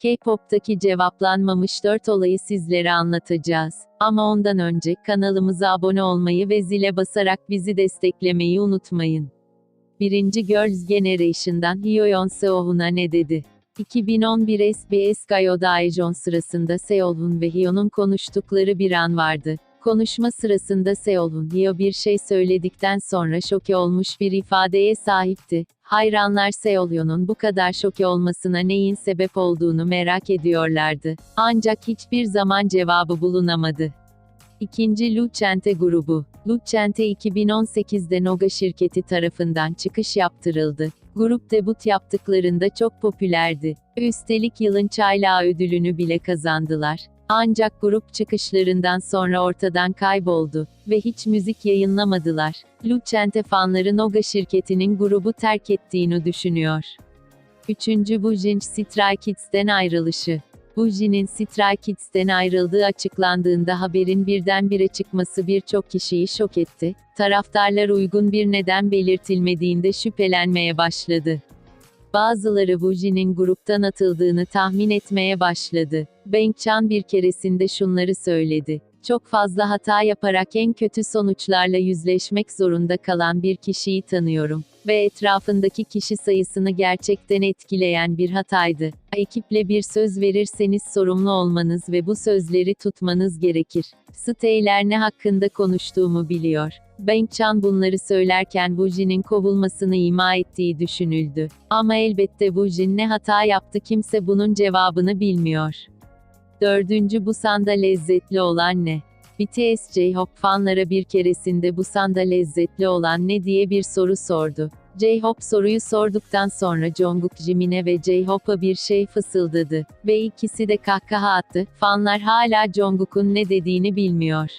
K-pop'taki cevaplanmamış 4 olayı sizlere anlatacağız. Ama ondan önce kanalımıza abone olmayı ve zile basarak bizi desteklemeyi unutmayın. Birinci Girls Generation'dan Hyoyeon Seohun'a ne dedi? 2011 SBS Gayo Daejeon sırasında Seolhun ve Hyo'nun konuştukları bir an vardı. Konuşma sırasında Seolhun Hyo bir şey söyledikten sonra şoke olmuş bir ifadeye sahipti. Hayranlar Seolhun'un bu kadar şoke olmasına neyin sebep olduğunu merak ediyorlardı. Ancak hiçbir zaman cevabı bulunamadı. İkinci Lucente grubu. Lucente 2018'de Noga şirketi tarafından çıkış yaptırıldı. Grup debut yaptıklarında çok popülerdi. Üstelik yılın çaylağı ödülünü bile kazandılar. Ancak grup çıkışlarından sonra ortadan kayboldu ve hiç müzik yayınlamadılar. Lucente fanları Noga şirketinin grubu terk ettiğini düşünüyor. Üçüncü Bujinch Stray Kids'ten ayrılışı. Buji'nin Stray Kids'ten ayrıldığı açıklandığında haberin birdenbire çıkması birçok kişiyi şok etti. Taraftarlar uygun bir neden belirtilmediğinde şüphelenmeye başladı. Bazıları Buji'nin gruptan atıldığını tahmin etmeye başladı. Bang Chan bir keresinde şunları söyledi. Çok fazla hata yaparak en kötü sonuçlarla yüzleşmek zorunda kalan bir kişiyi tanıyorum ve etrafındaki kişi sayısını gerçekten etkileyen bir hataydı. Ekiple bir söz verirseniz sorumlu olmanız ve bu sözleri tutmanız gerekir. Steyler ne hakkında konuştuğumu biliyor. Bang Chan bunları söylerken Buji'nin kovulmasını ima ettiği düşünüldü. Ama elbette Buji ne hata yaptı kimse bunun cevabını bilmiyor. Dördüncü Busan'da lezzetli olan ne? BTS J-Hope fanlara bir keresinde Busan'da lezzetli olan ne diye bir soru sordu. J-Hope soruyu sorduktan sonra Jungkook Jimin'e ve J-Hope'a bir şey fısıldadı ve ikisi de kahkaha attı. Fanlar hala Jungkook'un ne dediğini bilmiyor.